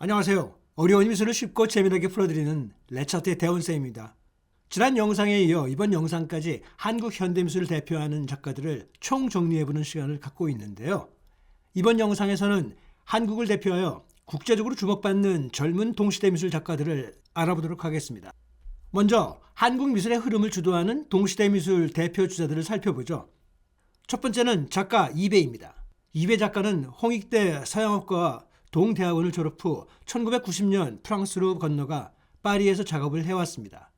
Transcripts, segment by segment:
안녕하세요. 어려운 미술을 쉽고 재미나게 풀어드리는 레차트의 대원쌤입니다. 지난 영상에 이어 이번 영상까지 한국 현대미술을 대표하는 작가들을 총 정리해보는 시간을 갖고 있는데요. 이번 영상에서는 한국을 대표하여 국제적으로 주목받는 젊은 동시대 미술 작가들을 알아보도록 하겠습니다. 먼저 한국 미술의 흐름을 주도하는 동시대 미술 대표 주자들을 살펴보죠. 첫 번째는 작가 이배입니다. 이배 작가는 홍익대 서양학과 동대학원을 졸업 후 1990년 프랑스로 건너가 파리에서 작업을 해왔습니다.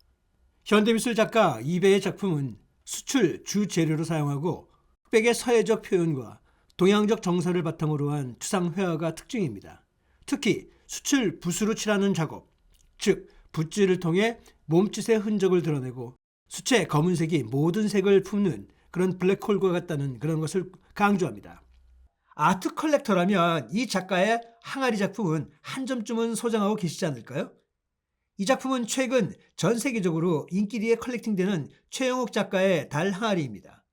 현대미술 작가 이배의 작품은 수출 주 재료로 사용하고 흑백의 서예적 표현과 동양적 정서를 바탕으로 한 추상 회화가 특징입니다. 특히 수출 붓으로 칠하는 작업, 즉 붓질을 통해 몸짓의 흔적을 드러내고 수채 검은색이 모든 색을 품는 그런 블랙홀과 같다는 그런 것을 강조합니다. 아트 컬렉터라면 이 작가의 항아리 작품은 한 점쯤은 소장하고 계시지 않을까요? 이 작품은 최근 전 세계적으로 인기리에 컬렉팅되는 최영욱 작가의 달 항아리입니다.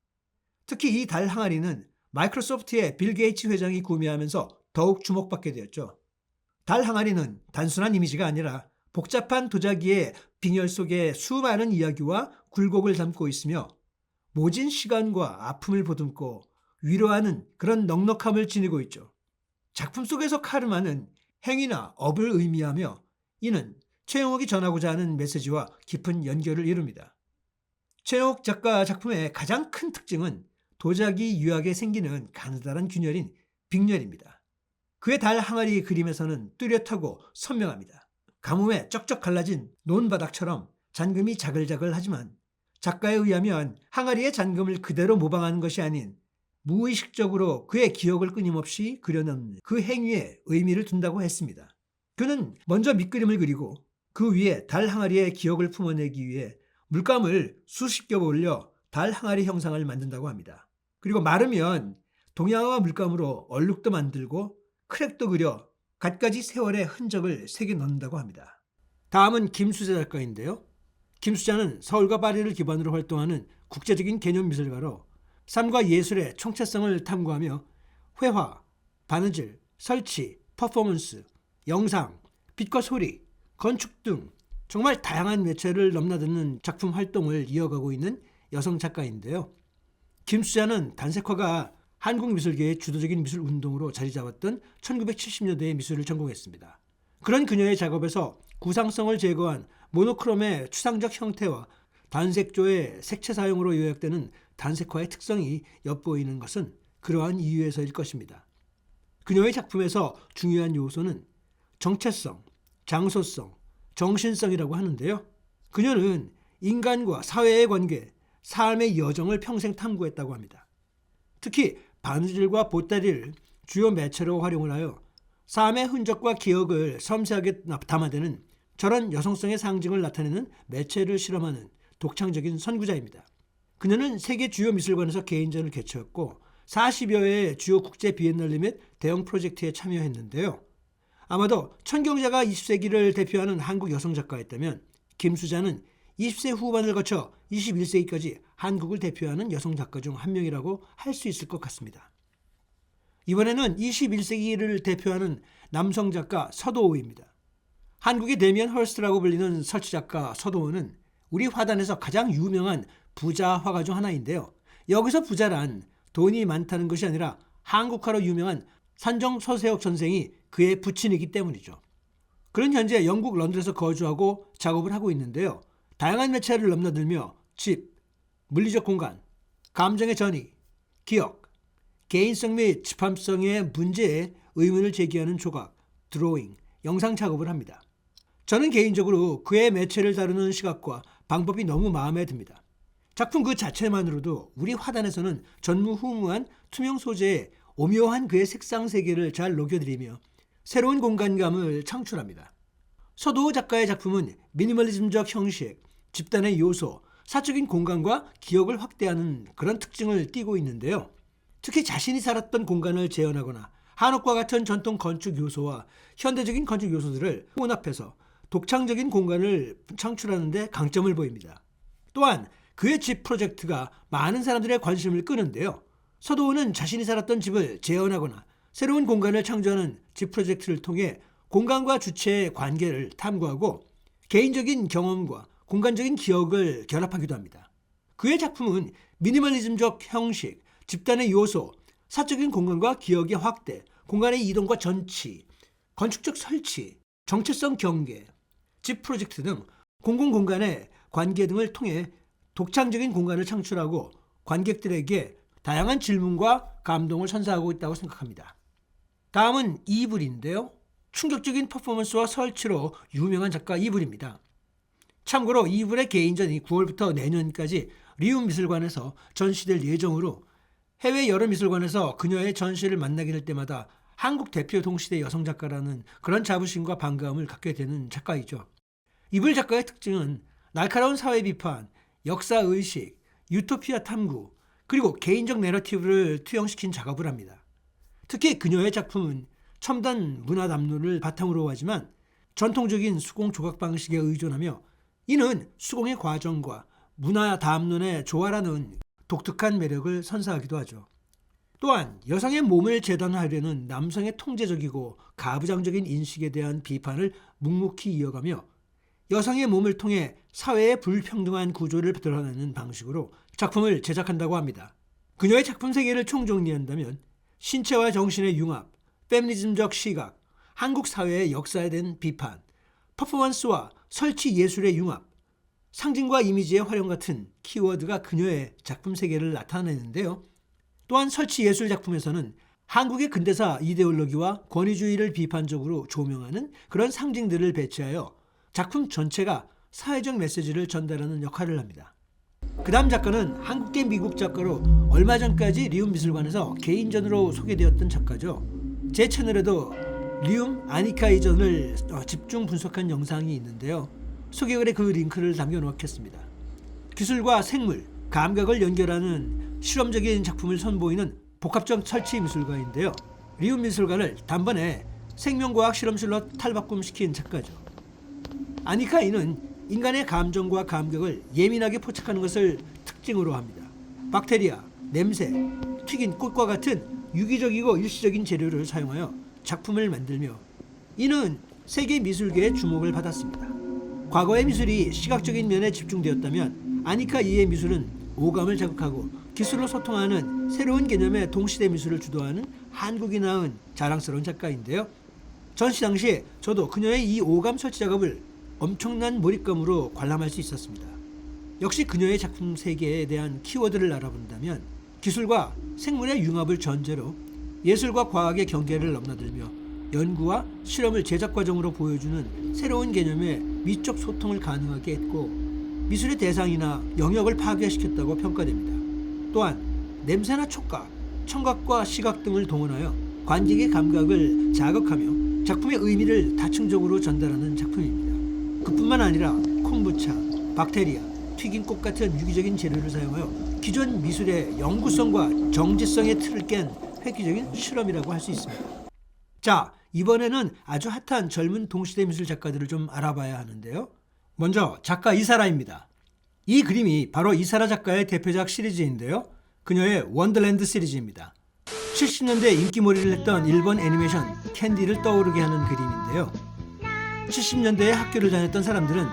특히 이 달 항아리는 마이크로소프트의 빌 게이츠 회장이 구매하면서 더욱 주목받게 되었죠. 달 항아리는 단순한 이미지가 아니라 복잡한 도자기의 빙열 속에 수많은 이야기와 굴곡을 담고 있으며 모진 시간과 아픔을 보듬고 위로하는 그런 넉넉함을 지니고 있죠. 작품 속에서 카르마는 행위나 업을 의미하며 이는 최영옥이 전하고자 하는 메시지와 깊은 연결을 이룹니다. 최영옥 작가 작품의 가장 큰 특징은 도자기 유학에 생기는 가느다란 균열인 빙열입니다. 그의 달 항아리 그림에서는 뚜렷하고 선명합니다. 가뭄에 쩍쩍 갈라진 논바닥처럼 잔금이 자글자글하지만 작가에 의하면 항아리의 잔금을 그대로 모방하는 것이 아닌 무의식적으로 그의 기억을 끊임없이 그려넣는 그 행위에 의미를 둔다고 했습니다. 그는 먼저 밑그림을 그리고 그 위에 달 항아리의 기억을 품어내기 위해 물감을 수십 겹 올려 달 항아리 형상을 만든다고 합니다. 그리고 마르면 동양화 물감으로 얼룩도 만들고 크랙도 그려 갖가지 세월의 흔적을 새겨 넣는다고 합니다. 다음은 김수자 작가인데요. 김수자는 서울과 파리를 기반으로 활동하는 국제적인 개념 미술가로 삶과 예술의 총체성을 탐구하며 회화, 바느질, 설치, 퍼포먼스, 영상, 빛과 소리, 건축 등 정말 다양한 매체를 넘나드는 작품 활동을 이어가고 있는 여성 작가인데요. 김수자는 단색화가 한국 미술계의 주도적인 미술 운동으로 자리 잡았던 1970년대의 미술을 전공했습니다. 그런 그녀의 작업에서 구상성을 제거한 모노크롬의 추상적 형태와 단색조의 색채 사용으로 요약되는 단색화의 특성이 엿보이는 것은 그러한 이유에서일 것입니다. 그녀의 작품에서 중요한 요소는 정체성, 장소성, 정신성이라고 하는데요. 그녀는 인간과 사회의 관계, 삶의 여정을 평생 탐구했다고 합니다. 특히 바느질과 보따리를 주요 매체로 활용을 하여 삶의 흔적과 기억을 섬세하게 담아내는 저런 여성성의 상징을 나타내는 매체를 실험하는 독창적인 선구자입니다. 그녀는 세계 주요 미술관에서 개인전을 개최했고 40여 회의 주요 국제 비엔날레 및 대형 프로젝트에 참여했는데요. 아마도 천경자가 20세기를 대표하는 한국 여성 작가였다면 김수자는 20세 후반을 거쳐 21세기까지 한국을 대표하는 여성 작가 중 한 명이라고 할 수 있을 것 같습니다. 이번에는 21세기를 대표하는 남성 작가 서도호입니다. 한국의 데미안 헐스트라고 불리는 설치 작가 서도호는 우리 화단에서 가장 유명한 부자 화가 중 하나인데요. 여기서 부자란 돈이 많다는 것이 아니라 한국화로 유명한 산정 서세옥 선생이 그의 부친이기 때문이죠. 그는 현재 영국 런던에서 거주하고 작업을 하고 있는데요. 다양한 매체를 넘나들며 집, 물리적 공간, 감정의 전이, 기억, 개인성 및 집합성의 문제에 의문을 제기하는 조각, 드로잉, 영상 작업을 합니다. 저는 개인적으로 그의 매체를 다루는 시각과 방법이 너무 마음에 듭니다. 작품 그 자체만으로도 우리 화단에서는 전무후무한 투명 소재에 오묘한 그의 색상 세계를 잘 녹여드리며 새로운 공간감을 창출합니다. 서도호 작가의 작품은 미니멀리즘적 형식, 집단의 요소, 사적인 공간과 기억을 확대하는 그런 특징을 띠고 있는데요. 특히 자신이 살았던 공간을 재현하거나 한옥과 같은 전통 건축 요소와 현대적인 건축 요소들을 혼합해서 독창적인 공간을 창출하는 데 강점을 보입니다. 또한 그의 집 프로젝트가 많은 사람들의 관심을 끄는데요. 서도호는 자신이 살았던 집을 재현하거나 새로운 공간을 창조하는 집 프로젝트를 통해 공간과 주체의 관계를 탐구하고 개인적인 경험과 공간적인 기억을 결합하기도 합니다. 그의 작품은 미니멀리즘적 형식, 집단의 요소, 사적인 공간과 기억의 확대, 공간의 이동과 전치, 건축적 설치, 정체성 경계, 집 프로젝트 등 공공공간의 관계 등을 통해 독창적인 공간을 창출하고 관객들에게 다양한 질문과 감동을 선사하고 있다고 생각합니다. 다음은 이불인데요. 충격적인 퍼포먼스와 설치로 유명한 작가 이불입니다. 참고로 이불의 개인전이 9월부터 내년까지 리움 미술관에서 전시될 예정으로 해외 여러 미술관에서 그녀의 전시를 만나게 될 때마다 한국 대표 동시대 여성 작가라는 그런 자부심과 반감을 갖게 되는 작가이죠. 이불 작가의 특징은 날카로운 사회 비판, 역사 의식, 유토피아 탐구, 그리고 개인적 내러티브를 투영시킨 작업을 합니다. 특히 그녀의 작품은 첨단 문화 담론을 바탕으로 하지만 전통적인 수공 조각 방식에 의존하며 이는 수공의 과정과 문화 담론의 조화라는 독특한 매력을 선사하기도 하죠. 또한 여성의 몸을 재단하려는 남성의 통제적이고 가부장적인 인식에 대한 비판을 묵묵히 이어가며 여성의 몸을 통해 사회의 불평등한 구조를 드러내는 방식으로 작품을 제작한다고 합니다. 그녀의 작품 세계를 총정리한다면 신체와 정신의 융합, 페미니즘적 시각, 한국 사회의 역사에 대한 비판, 퍼포먼스와 설치 예술의 융합, 상징과 이미지의 활용 같은 키워드가 그녀의 작품 세계를 나타내는데요. 또한 설치 예술 작품에서는 한국의 근대사 이데올로기와 권위주의를 비판적으로 조명하는 그런 상징들을 배치하여 작품 전체가 사회적 메시지를 전달하는 역할을 합니다. 그 다음 작가는 한국계 미국 작가로 얼마 전까지 리움 미술관에서 개인전으로 소개되었던 작가죠. 제 채널에도 리움 아니카 이전을 어, 집중 분석한 영상이 있는데요. 소개글에 그 링크를 남겨놓겠습니다. 기술과 생물, 감각을 연결하는 실험적인 작품을 선보이는 복합적 설치 미술가인데요. 리움 미술관을 단번에 생명과학 실험실로 탈바꿈시킨 작가죠. 아니카이는 인간의 감정과 감각을 예민하게 포착하는 것을 특징으로 합니다. 박테리아, 냄새, 튀긴 꽃과 같은 유기적이고 일시적인 재료를 사용하여 작품을 만들며 이는 세계 미술계의 주목을 받았습니다. 과거의 미술이 시각적인 면에 집중되었다면 아니카 이의 미술은 오감을 자극하고 기술로 소통하는 새로운 개념의 동시대 미술을 주도하는 한국이 낳은 자랑스러운 작가인데요. 전시 당시 저도 그녀의 이 오감 설치 작업을 엄청난 몰입감으로 관람할 수 있었습니다. 역시 그녀의 작품 세계에 대한 키워드를 알아본다면 기술과 생물의 융합을 전제로 예술과 과학의 경계를 넘나들며 연구와 실험을 제작 과정으로 보여주는 새로운 개념의 미적 소통을 가능하게 했고 미술의 대상이나 영역을 파괴시켰다고 평가됩니다. 또한 냄새나 촉각, 청각과 시각 등을 동원하여 관객의 감각을 자극하며 작품의 의미를 다층적으로 전달하는 작품입니다. 그뿐만 아니라 콤부차, 박테리아, 튀긴 꽃 같은 유기적인 재료를 사용하여 기존 미술의 영구성과 정체성의 틀을 깬 획기적인 실험이라고 할 수 있습니다. 자, 이번에는 아주 핫한 젊은 동시대 미술 작가들을 좀 알아봐야 하는데요. 먼저 작가 이사라입니다. 이 그림이 바로 이사라 작가의 대표작 시리즈인데요. 그녀의 원더랜드 시리즈입니다. 70년대 인기몰이를 했던 일본 애니메이션 캔디를 떠오르게 하는 그림인데요. 70년대에 학교를 다녔던 사람들은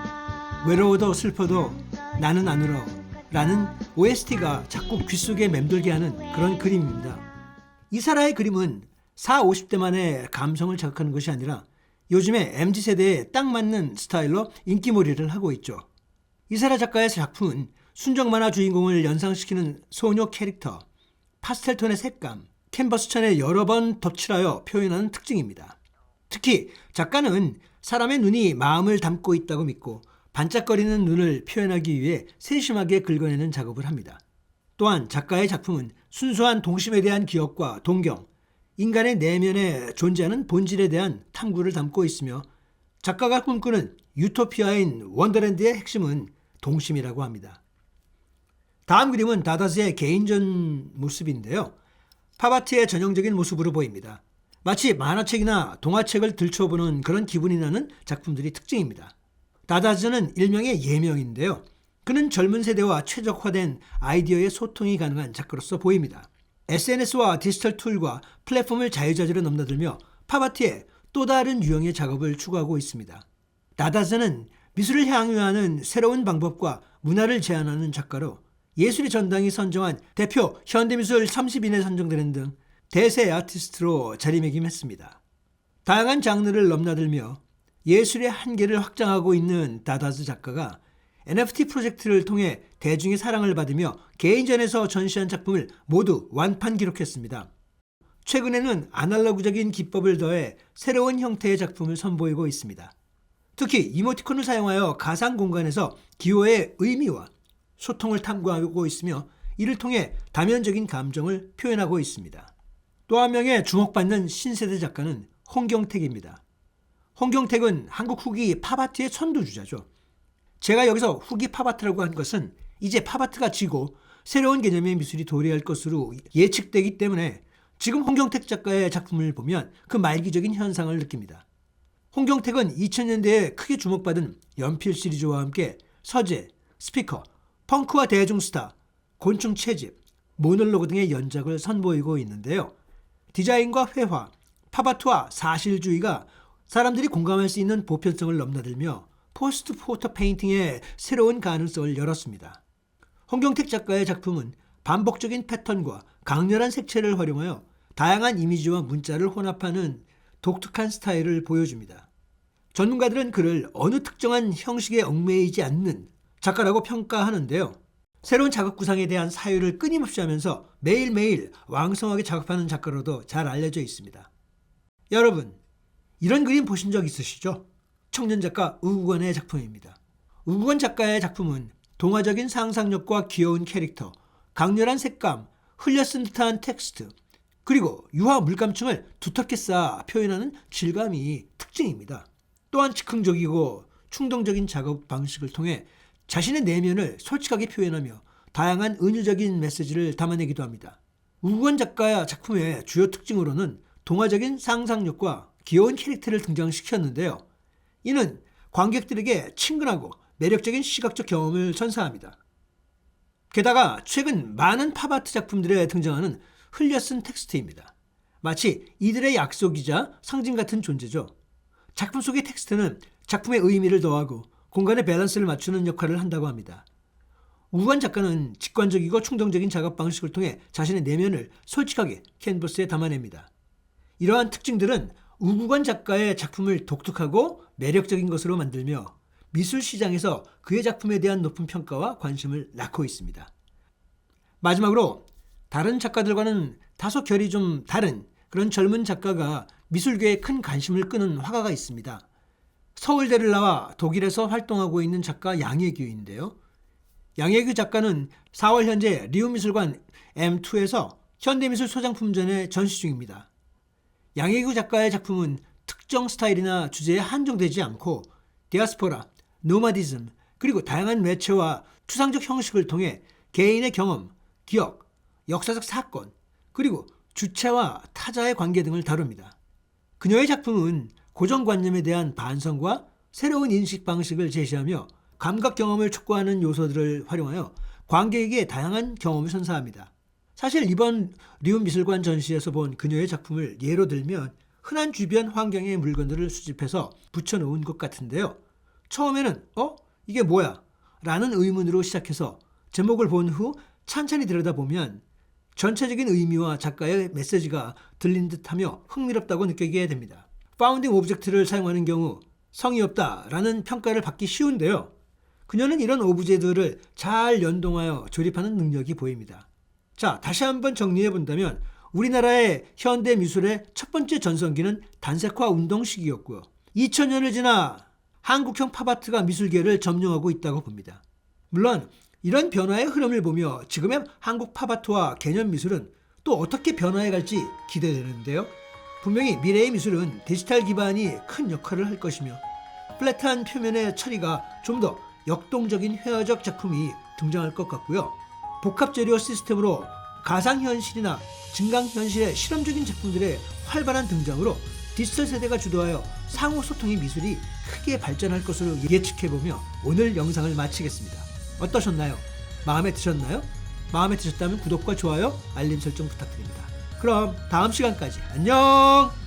외로워도 슬퍼도 나는 안 울어 라는 OST가 자꾸 귓속에 맴돌게 하는 그런 그림입니다. 이사라의 그림은 4, 50대만의 감성을 자극하는 것이 아니라 요즘의 MZ세대에 딱 맞는 스타일로 인기몰이를 하고 있죠. 이사라 작가의 작품은 순정 만화 주인공을 연상시키는 소녀 캐릭터, 파스텔톤의 색감, 캔버스 천에 여러 번 덧칠하여 표현하는 특징입니다. 특히 작가는 사람의 눈이 마음을 담고 있다고 믿고 반짝거리는 눈을 표현하기 위해 세심하게 긁어내는 작업을 합니다. 또한 작가의 작품은 순수한 동심에 대한 기억과 동경, 인간의 내면에 존재하는 본질에 대한 탐구를 담고 있으며 작가가 꿈꾸는 유토피아인 원더랜드의 핵심은 동심이라고 합니다. 다음 그림은 다다스의 개인전 모습인데요. 팝아트의 전형적인 모습으로 보입니다. 마치 만화책이나 동화책을 들춰보는 그런 기분이 나는 작품들이 특징입니다. 다다즈는 일명의 예명인데요. 그는 젊은 세대와 최적화된 아이디어의 소통이 가능한 작가로서 보입니다. SNS와 디지털 툴과 플랫폼을 자유자재로 넘나들며 팝아트의 또 다른 유형의 작업을 추구하고 있습니다. 나다즈는 미술을 향유하는 새로운 방법과 문화를 제안하는 작가로 예술의 전당이 선정한 대표 현대미술 30인에 선정되는 등 대세 아티스트로 자리매김했습니다. 다양한 장르를 넘나들며 예술의 한계를 확장하고 있는 다다즈 작가가 NFT 프로젝트를 통해 대중의 사랑을 받으며 개인전에서 전시한 작품을 모두 완판 기록했습니다. 최근에는 아날로그적인 기법을 더해 새로운 형태의 작품을 선보이고 있습니다. 특히 이모티콘을 사용하여 가상 공간에서 기호의 의미와 소통을 탐구하고 있으며 이를 통해 다면적인 감정을 표현하고 있습니다. 또 한 명의 주목받는 신세대 작가는 홍경택입니다. 홍경택은 한국 후기 팝아트의 선두주자죠. 제가 여기서 후기 팝아트라고 한 것은 이제 팝아트가 지고 새로운 개념의 미술이 도래할 것으로 예측되기 때문에 지금 홍경택 작가의 작품을 보면 그 말기적인 현상을 느낍니다. 홍경택은 2000년대에 크게 주목받은 연필 시리즈와 함께 서재, 스피커, 펑크와 대중스타, 곤충 채집, 모놀로그 등의 연작을 선보이고 있는데요. 디자인과 회화, 팝아트와 사실주의가 사람들이 공감할 수 있는 보편성을 넘나들며 포스트 포터 페인팅의 새로운 가능성을 열었습니다. 홍경택 작가의 작품은 반복적인 패턴과 강렬한 색채를 활용하여 다양한 이미지와 문자를 혼합하는 독특한 스타일을 보여줍니다. 전문가들은 그를 어느 특정한 형식에 얽매이지 않는 작가라고 평가하는데요. 새로운 작업 구상에 대한 사유를 끊임없이 하면서 매일매일 왕성하게 작업하는 작가로도 잘 알려져 있습니다. 여러분, 이런 그림 보신 적 있으시죠? 청년 작가 우구건의 작품입니다. 우구건 작가의 작품은 동화적인 상상력과 귀여운 캐릭터, 강렬한 색감, 흘려쓴 듯한 텍스트, 그리고 유화 물감층을 두텁게 쌓아 표현하는 질감이 특징입니다. 또한 즉흥적이고 충동적인 작업 방식을 통해 자신의 내면을 솔직하게 표현하며 다양한 은유적인 메시지를 담아내기도 합니다. 우건 작가의 작품의 주요 특징으로는 동화적인 상상력과 귀여운 캐릭터를 등장시켰는데요. 이는 관객들에게 친근하고 매력적인 시각적 경험을 선사합니다. 게다가 최근 많은 팝아트 작품들에 등장하는 흘려쓴 텍스트입니다. 마치 이들의 약속이자 상징 같은 존재죠. 작품 속의 텍스트는 작품의 의미를 더하고 공간의 밸런스를 맞추는 역할을 한다고 합니다. 우관 작가는 직관적이고 충동적인 작업 방식을 통해 자신의 내면을 솔직하게 캔버스에 담아냅니다. 이러한 특징들은 우구관 작가의 작품을 독특하고 매력적인 것으로 만들며 미술 시장에서 그의 작품에 대한 높은 평가와 관심을 낳고 있습니다. 마지막으로 다른 작가들과는 다소 결이 좀 다른 그런 젊은 작가가 미술계에 큰 관심을 끄는 화가가 있습니다. 서울대를 나와 독일에서 활동하고 있는 작가 양혜규인데요. 양혜규 작가는 4월 현재 리우미술관 M2에서 현대미술 소장품전에 전시 중입니다. 양혜규 작가의 작품은 특정 스타일이나 주제에 한정되지 않고 디아스포라, 노마디즘, 그리고 다양한 매체와 추상적 형식을 통해 개인의 경험, 기억, 역사적 사건, 그리고 주체와 타자의 관계 등을 다룹니다. 그녀의 작품은 고정관념에 대한 반성과 새로운 인식 방식을 제시하며 감각 경험을 촉구하는 요소들을 활용하여 관객에게 다양한 경험을 선사합니다. 사실 이번 리움 미술관 전시에서 본 그녀의 작품을 예로 들면 흔한 주변 환경의 물건들을 수집해서 붙여놓은 것 같은데요. 처음에는 어? 이게 뭐야? 라는 의문으로 시작해서 제목을 본 후 찬찬히 들여다보면 전체적인 의미와 작가의 메시지가 들린 듯하며 흥미롭다고 느끼게 됩니다. 파운딩 오브젝트를 사용하는 경우 성의 없다라는 평가를 받기 쉬운데요. 그녀는 이런 오브제들을 잘 연동하여 조립하는 능력이 보입니다. 자, 다시 한번 정리해 본다면 우리나라의 현대 미술의 첫 번째 전성기는 단색화 운동 시기였고요. 2000년을 지나 한국형 팝아트가 미술계를 점령하고 있다고 봅니다. 물론 이런 변화의 흐름을 보며 지금의 한국 팝아트와 개념 미술은 또 어떻게 변화해 갈지 기대되는데요. 분명히 미래의 미술은 디지털 기반이 큰 역할을 할 것이며 플랫한 표면의 처리가 좀 더 역동적인 회화적 작품이 등장할 것 같고요. 복합 재료 시스템으로 가상현실이나 증강현실의 실험적인 작품들의 활발한 등장으로 디지털 세대가 주도하여 상호 소통의 미술이 크게 발전할 것으로 예측해보며 오늘 영상을 마치겠습니다. 어떠셨나요? 마음에 드셨나요? 마음에 드셨다면 구독과 좋아요, 알림 설정 부탁드립니다. 그럼 다음 시간까지 안녕!